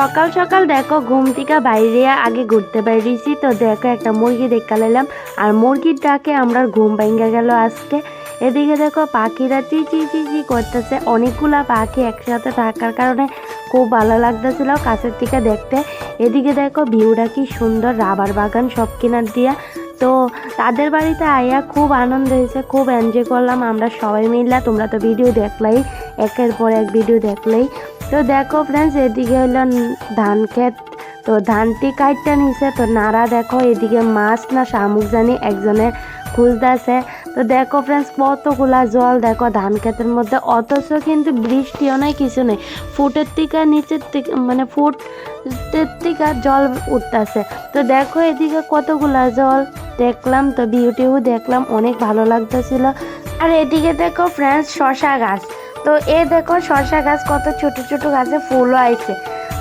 সকাল সকাল দেখো ঘুম থেকে বাইরে আগে ঘুরতে বেরিয়েছি। তো দেখো একটা মুরগি দেখা লাইলাম আর মুরগির ডাকে আমরা ঘুম ভেঙে গেল আজকে। এদিকে দেখো পাখিরা চি চি চি চি করতেছে। অনেকগুলা পাখি একসাথে থাকার কারণে খুব ভালো লাগতেছিল কাছের থেকে দেখতে। এদিকে দেখো ভিউটা কি সুন্দর, রাবার বাগান সব কিনার দিয়া। তো তাদের বাড়িতে আইয়া খুব আনন্দ হয়েছে, খুব এনজয় করলাম আমরা সবাই মিললা তোমরা তো ভিডিও দেখলাই, একের পর এক ভিডিও দেখলেই। তো দেখো ফ্রেন্ডস এদিকে হলো ধান ক্ষেত। তো ধানটি কাটটা নিছে, তো নাড়া দেখো, এদিকে মাছ না শামুক জানি একজনে খুঁজতেছে তো দেখো ফ্রেন্ডস কতগুলা জল দেখো ধান ক্ষেতের মধ্যে, অথচ কিন্তু বৃষ্টিও নাই, কিছু নেই। ফুটের থেকে নিচের থেকে মানে ফুটের থেকে জল উঠতেছে। তো দেখো এদিকে কতগুলা জল দেখলাম, তো ভিউটিও দেখলাম, অনেক ভালো লাগতেছিল। আর এদিকে দেখো ফ্রেন্ডস শশা গাছ। তো এ দেখো শশা গাছ কত ছোট ছোট গাছে ফুলও আইছে।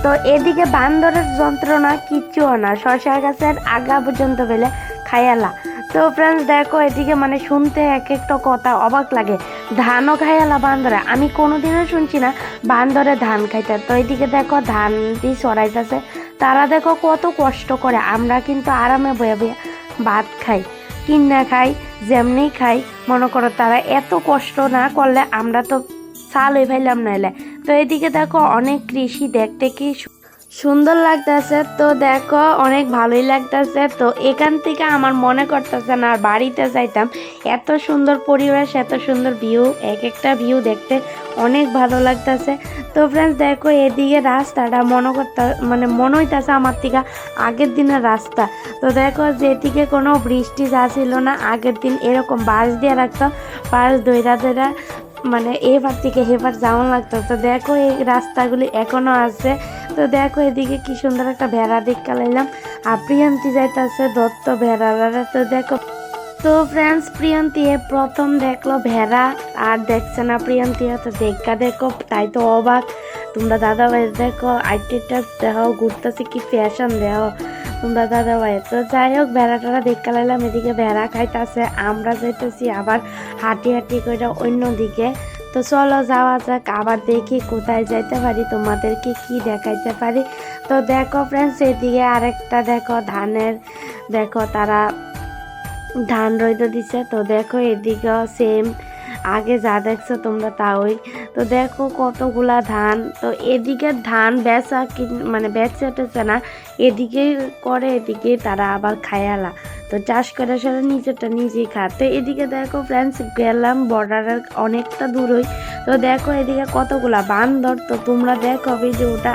তো এদিকে বান্দরের যন্ত্রণা কিচ্ছুও না। শশা গাছের আগা পর্যন্ত পেলে খায়ালা তো ফ্রেন্ডস দেখো এদিকে মানে শুনতে এক একটা কথা অবাক লাগে। ধানও খায়ালা বান্দরে। আমি কোনোদিনও শুনছি না বান্দরে ধান খাইতে। তো এদিকে দেখো ধান দিয়ে সরাইতেছে তারা দেখো কত কষ্ট করে। আমরা কিন্তু আরামে বয়ে বয়ে ভাত খাই। কিনা খাই, যেমনি খাই, মনে করো তারা এত কষ্ট না করলে আমরা তো চাল হয়ে ফেললাম নাইলে। তো এদিকে দেখো অনেক কৃষি দেখতে কি সুন্দর লাগতেছে, তো দেখো, অনেক ভালোই লাগতেছে। তো এখান থেকে আমার মনে করতেছে না, আর বাড়িতে যাইতাম। এত সুন্দর পরিবেশ, এত সুন্দর ভিউ এক একটা ভিউ দেখতে অনেক ভালো লাগতেছে। তো ফ্রেন্ডস দেখো, এদিকে রাস্তাটা মনে করতে মানে মনে হইতেছে আমার থেকে আগের দিনের রাস্তা। তো দেখো, যেদিকে কোনো বৃষ্টি যাচ্ছিল না, আগের দিন এরকম বাস দিয়ে রাখতো বাস দইরা দইরা মানে এবার থেকে এবার যাওয়া লাগতো। তো দেখো, এই রাস্তাগুলি এখনও আছে। তো দেখো এদিকে কি সুন্দর একটা ভেড়া দেখা লাইলাম আর প্রিয়ন্তি যাইতেছে দত্ত ভেড়ারা। তো দেখো, তো ফ্রেন্ডস প্রিয়ন্তি প্রথম দেখল ভেড়া। আর দেখছে না প্রিয়ন্তি তো দেখা দেখো, তাই তো অবাক। তোমরা দাদা ভাই দেখো, আইটেটা দেখো ঘুরতেছে কি ফ্যাশন দেখো তোমরা দাদা ভাই তো যাই হোক, ভেড়াটারা দেখা লাইলাম এদিকে ভেড়া খাইতেছে। আমরা যাইতেছি আবার হাঁটি হাঁটি করে অন্য দিকে তো চলো যাওয়া যাক, আবার দেখি কোথায় যাইতে পারি, তোমাদেরকে কি দেখাইতে পারি। তো দেখো ফ্রেন্ডস এদিকে আরেকটা দেখো ধানের, দেখো তারা ধান রইতে দিছে। তো দেখো এদিকেও সেম আগে যা দেখছ তোমরা তাওই। তো দেখো কতগুলা ধান। তো এদিকে ধান বেচা মানে বেচে টেচে না, এদিকে করে, এদিকে তারা আবার খায়ালা তো চাষ করে সেটা নিজেরটা নিজেই খা। তো এদিকে দেখো ফ্রেন্ডস গেলাম বর্ডারের অনেকটা দূরই। তো দেখো এদিকে কতগুলা বান্দর। তো তোমরা দেখো ভিডিওটা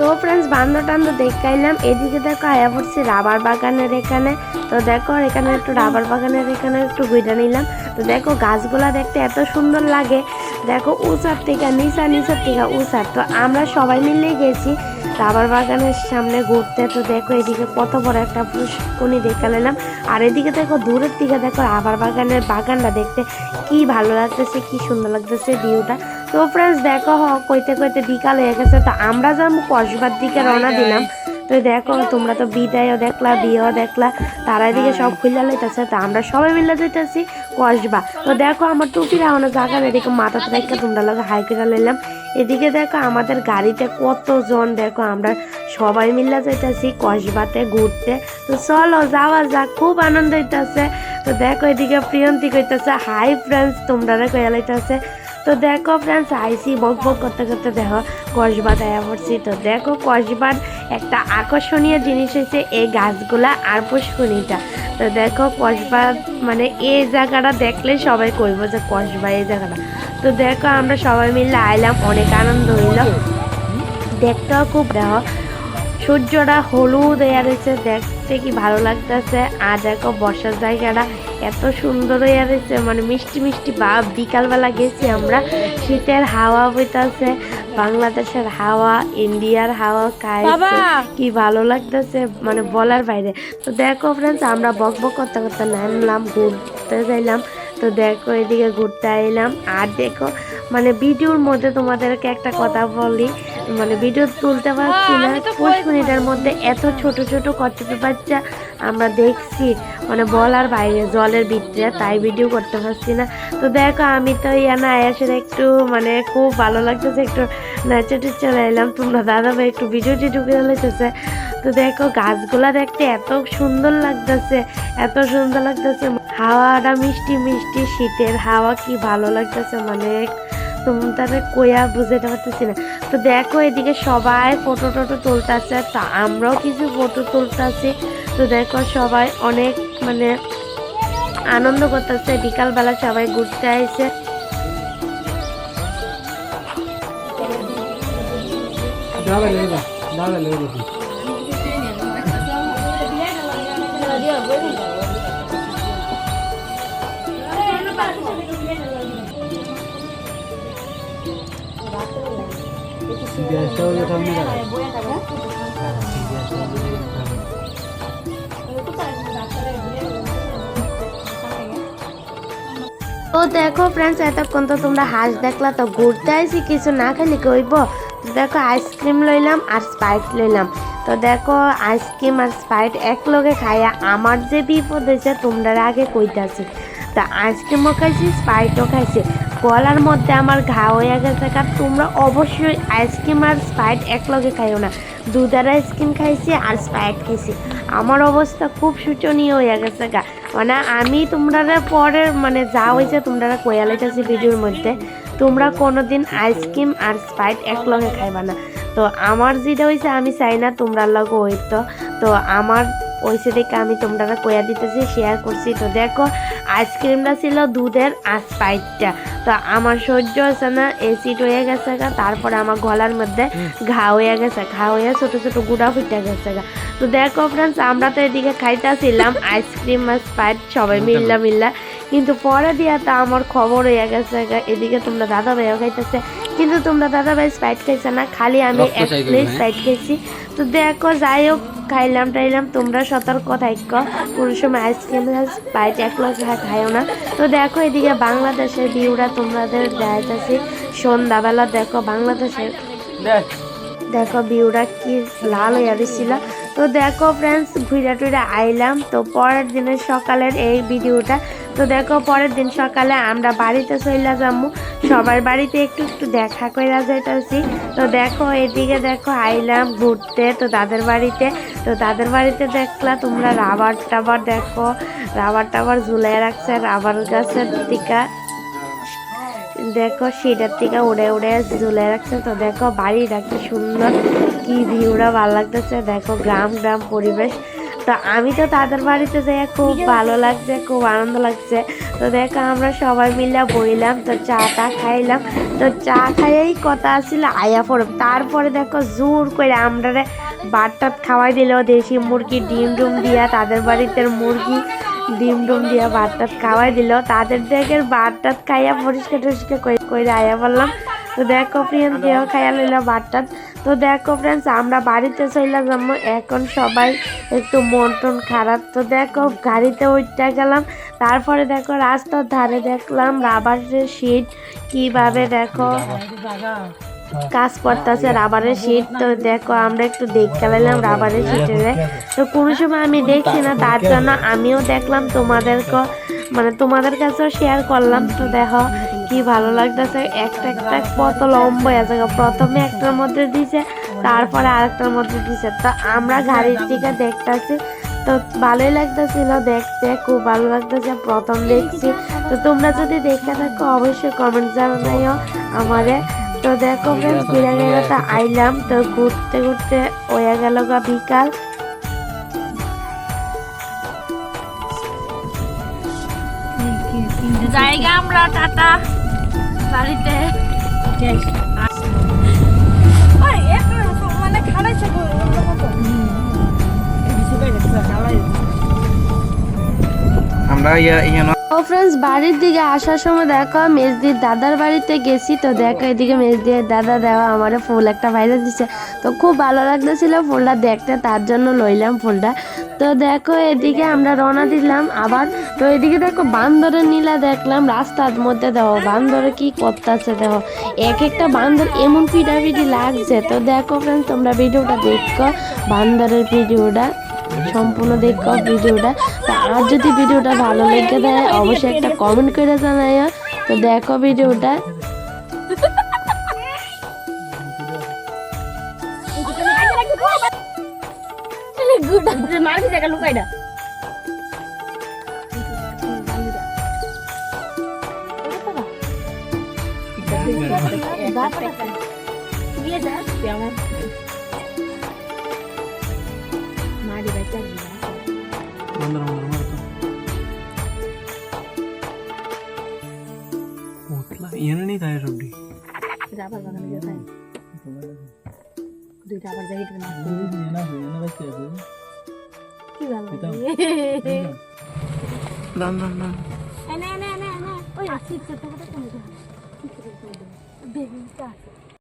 তো ফ্রেন্ডস বান্দর টান্দর দেখাইলাম। এদিকে দেখো আয়া পড়ছি রাবার বাগানের এখানে। তো দেখো এখানে একটু রাবার বাগানের এখানে একটু গুইটা নিলাম। তো দেখো, গাছগুলা দেখতে এত সুন্দর লাগে। দেখো উঁচার থেকে, নিচা, নিচার থেকে উঁচার তো আমরা সবাই মিলে গেছি রাবার বাগানের সামনে ঘুরতে। তো দেখো, এদিকে কত বড় একটা পুষ্কনি দেখা নিলাম আর এদিকে দেখো, দূরের দিকে দেখো রাবার বাগানের বাগানটা দেখতে কি ভালো লাগতেছে, কি সুন্দর লাগতেছে ভিউটা। তো ফ্রেন্ডস দেখো হ কইতে কইতে বিকাল হয়ে গেছে। তো আমরা যাব কসবার দিকে রওনা দিলাম। তো দেখো তোমরা তো বিদায়ও দেখলা বিয়েও দেখলা। তারা এদিকে সব খুলে লইতেছে। তো আমরা সবাই মিলে যেতেছি কসবা। তো দেখো আমার টুপির এখনও জায়গা দেখো মাথাতে রেখে তোমরা লোক হাই করে লইলাম। এদিকে দেখো আমাদের গাড়িতে কতজন দেখো আমরা সবাই মিলে যেতেছি কসবাতে ঘুরতে। তো চলো যাওয়া যাক খুব আনন্দ হইতেছে। তো দেখো এদিকে প্রিয়ন্তি কইতেছে হাই ফ্রেন্ডস তোমরা কইয়া লইতেছে তো দেখো ফ্রেন্ডস আইসি বক বক করতে করতে দেখো কসবা দেয়া পড়ছি তো দেখো কসবার একটা আকর্ষণীয় জিনিস হচ্ছে এই গাছগুলা আর পুষ্কনিটা তো দেখো কসবা মানে এই জায়গাটা দেখলে সবাই কইব যে কসবা এই জায়গাটা। তো দেখো আমরা সবাই মিলে আইলাম, অনেক আনন্দ হইল। দেখতেও খুব দেখো, সূর্যটা হলুদ হয়ে রয়েছে দেখতে কি ভালো লাগতেছে? আর দেখো বসার জায়গাটা এত সুন্দর হয়ে রয়েছে। মানে মিষ্টি মিষ্টি বা বিকালবেলা গেছি আমরা শীতের হাওয়া বইতাছে বাংলাদেশের হাওয়া ইন্ডিয়ার হাওয়া খাইছে। কি ভালো লাগতেছে মানে বলার বাইরে। তো দেখো ফ্রেন্ডস আমরা বক বক করতে করতে নামলাম ঘুরতে যাইলাম। তো দেখো এদিকে ঘুরতে আইলাম। আর দেখো মানে ভিডিওর মধ্যে তোমাদেরকে একটা কথা বলি মানে ভিডিও তুলতে পারছি না। পাঁচ মিনিটের মধ্যে এত ছোট ছোট কচ্ছপের বাচ্চা আমরা দেখছি মানে বলার বাইরে জলের ভিতরে তাই ভিডিও করতে পারছি না। তো দেখো আমি তো ইয়ানা আয়াসের একটু মানে খুব ভালো লাগতেছে একটু নাচে চলে এলাম। তোমরা দাদা ভাই একটু ভিডিও টিডিও করে লেগেছে তো দেখো গাছগুলা দেখতে এত সুন্দর লাগতেছে, এত সুন্দর লাগতেছে। হাওয়াটা মিষ্টি মিষ্টি, শীতের হাওয়া কি ভালো লাগতেছে মানে কোয়া বুঝতে পারতেছি না। তো দেখো এদিকে সবাই ফটো টটো তুলতেছে, তা আমরাও কিছু ফটো তুলতেছি। তো দেখো সবাই অনেক মানে আনন্দ করতেছে, বিকালবেলা সবাই ঘুরতে আইছে. তো দেখো ফ্রেন্ডস এতক্ষণ তো তোমরা হাঁস দেখলা, তো ঘুরতে আইসি কিছু না খেলে কইব দেখো আইসক্রিম লইলাম আর স্প্রাইট লইলাম। তো দেখো আইসক্রিম আর স্প্রাইট এক লগে খাইয়া আমার যে বিপদ হয়েছে তোমরা আগে কইতাছি। তা আইসক্রিমও খাইছি স্প্রাইটও খাইছি গলার মধ্যে আমার ঘা হয়ে গেছে, কারণ তোমরা অবশ্যই আইসক্রিম আর স্প্রাইট এক লগে খাইও না। দুধের আইসক্রিম খাইছি আর স্প্রাইট খাইছি। আমার অবস্থা খুব শোচনীয় হয়ে গেছে গা। মানে আমি তোমরা পরে মানে যা হয়েছে তোমরা কয়া লাইতেছি ভিডিওর মধ্যে। তোমরা কোনোদিন আইসক্রিম আর স্প্রাইট এক লগে খাইবা না। তো আমার যেটা হয়েছে আমি চাই না তোমরা লগে হইতো। তো আমার ওইসে দেখে আমি তোমরা কয়া দিতেছি শেয়ার করছি। তো দেখো আইসক্রিমটা ছিল দুধের আর স্প্রাইটটা তো আমার সহ্য হচ্ছে না এসিড হয়ে গেছে গা তারপরে আমার গলার মধ্যে ঘা হয়ে গেছে ঘা হয়ে ছোট ছোট গুঁড়া ফুটে গেছে গা। তো দেখো ফ্রেন্ডস আমরা তো এদিকে খাইতেছিলাম আইসক্রিম আর স্প্রাইট সবাই মিল্লা মিল্লা। কিন্তু পরে দিয়া তো আমার খবর হয়ে গেছে গা। এদিকে তোমরা দাদা ভাইও খাইতেছে। কিন্তু তোমরা দাদা ভাই স্প্রাইট খাইছে না খালি আমি এক প্লেট করবে, স্প্রাইট খাইছি। তো দেখো যাই হোক খাইলাম টাইলাম তোমরা সতর্ক থাইক। কোনো সময় আইসক্রিম স্প্রাইট এক লোক খাইও না। তো দেখো এদিকে বাংলাদেশের ভিউরা তোমাদের দেখাইতেছি। সন্ধ্যাবেলা দেখো বাংলাদেশের দেখো। বিউরা কি লাল হয়ে গেছিল তো দেখো ফ্রেন্ডস ঘুরে টুরে আইলাম। তো পরের দিনের সকালের এই ভিডিওটা। তো দেখো পরের দিন সকালে আমরা বাড়িতে চলে যাব সবার বাড়িতে একটু একটু দেখা করে যাইতেছি। তো দেখো এদিকে দেখো আইলাম ঘুরতে তো তাদের বাড়িতে। তো তাদের বাড়িতে দেখলা তোমরা রাবার টাবার দেখো। রাবার টাবার ঝুলাই রাখছে রাবার গাছের টিকা। দেখো সেটার থেকে উড়ে উড়ে ঝুলে রাখছে তো দেখো বাড়ি রাখতে সুন্দর, কি ভিউটা ভালো লাগতেছে। দেখো গ্রাম গ্রাম পরিবেশ। তো আমি তো তাদের বাড়িতে যাই খুব ভালো লাগছে, খুব আনন্দ লাগছে। তো দেখো আমরা সবাই মিলে বইলাম, তো চা টা খাইলাম। তো চা খাইয়েই কথা ছিল আয়া পড়ব তারপরে দেখো জোর করে আমরা ভাত টাত খাওয়াই দিল, দেশি মুরগি, ডিম ডুম দিয়া তাদের বাড়িতে মুরগি ডিম ডুম দিয়া ভাত টাত খাওয়াই দিল। তাদের দেখে ভাত টাত খাইয়া পরিষ্কার টরিষ্কার করে- আয়া বললাম, তো দেখো ফ্রেন্ড দেহ খাইয়া লইল ভাত টাত তো দেখো ফ্রেন্ডস আমরা বাড়িতে চলে যাব এখন সবাই একটু মন টন খারাপ। তো দেখো গাড়িতে উঠতে গেলাম, তারপরে দেখো রাস্তার ধারে দেখলাম রাবারের শিট কীভাবে দেখো? কাজ করতেছে, রাবারের শিট তো দেখো, আমরা একটু দেখতে পেলাম রাবারের শিটের তো কোনো সময় আমি দেখছি না, তার জন্য আমিও দেখলাম তোমাদেরকে মানে তোমাদের কাছেও শেয়ার করলাম। তো দেখো, কি ভালো লাগতেছে, একটা একটা কত লম্বা আছে প্রথমে একটার মধ্যে দিছে, তারপরে আরেকটার মধ্যে দিছে। তো আমরা গাড়ির দিকে দেখতেছি, তো ভালোই লাগতেছিল দেখতে, খুব ভালো লাগতেছে, প্রথম দেখছি। তো তোমরা যদি দেখে থাকো, অবশ্যই কমেন্ট জানাইও আমারে। তো দেখো ফ্রেন্ডস গেলে আইলাম তো ঘুরতে ঘুরতে হয়ে গেল গা বিকাল। জায়গা আমরা টাটা। বাড়িতে। মানে আমরা ইয়া ইয়া ও ফ্রেন্ডস বাড়ির দিকে আসার সময় দেখো, মেজদির দাদার বাড়িতে গেছি তো, দেখো এদিকে মেজদির দাদা দেওয়া আমার ফুল একটা বাইরে দিচ্ছে তো খুব ভালো লাগতেছিল ফুলটা দেখতে, তার জন্য লইলাম ফুলটা। তো দেখো এদিকে আমরা রওনা দিলাম আবার। তো এদিকে দেখো বান্দরের নীলা দেখলাম, রাস্তার মধ্যে দেখো বান্দরে কি করতেছে দেখো। এক একটা বান্দর এমন পিটাপিটি লাগছে। তো দেখো ফ্রেন্ডস তোমরা ভিডিওটা দেখো বান্দরের ভিডিওটা। সম্পূর্ণ দেখো ভিডিওটা। তো আর যদি ভিডিওটা ভালো লেগে দেয় অবশ্যই একটা কমেন্ট করে জানাইও। তো দেখো ভিডিওটা। মারবি বন্ধুরা বন্ধুরা মারতো উতলা ইয়ানে নেই তাই সবডি দান দান দান এনে এনে এনে এনে ওই আসি ছোট ছোট বেবিটা